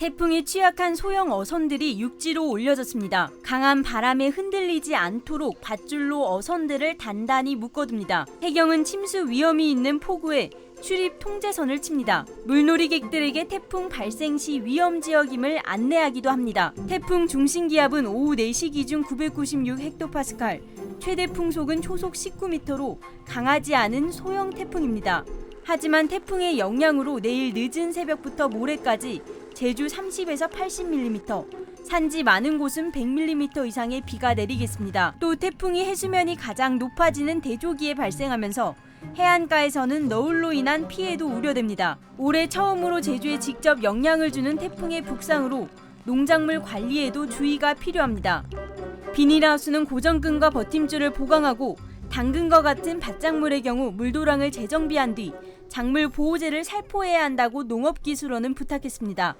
태풍이 취약한 소형 어선들이 육지로 올려졌습니다. 강한 바람에 흔들리지 않도록 밧줄로 어선들을 단단히 묶어둡니다. 해경은 침수 위험이 있는 포구에 출입 통제선을 칩니다. 물놀이객들에게 태풍 발생 시 위험 지역임을 안내하기도 합니다. 태풍 중심 기압은 오후 4시 기준 996 헥토파스칼, 최대 풍속은 초속 19m로 강하지 않은 소형 태풍입니다. 하지만 태풍의 영향으로 내일 늦은 새벽부터 모레까지 제주 30에서 80mm, 산지 많은 곳은 100mm 이상의 비가 내리겠습니다. 또 태풍이 해수면이 가장 높아지는 대조기에 발생하면서 해안가에서는 너울로 인한 피해도 우려됩니다. 올해 처음으로 제주에 직접 영향을 주는 태풍의 북상으로 농작물 관리에도 주의가 필요합니다. 비닐하우스는 고정끈과 버팀줄을 보강하고 당근과 같은 밭작물의 경우 물도랑을 재정비한 뒤 작물 보호제를 살포해야 한다고 농업기술원은 부탁했습니다.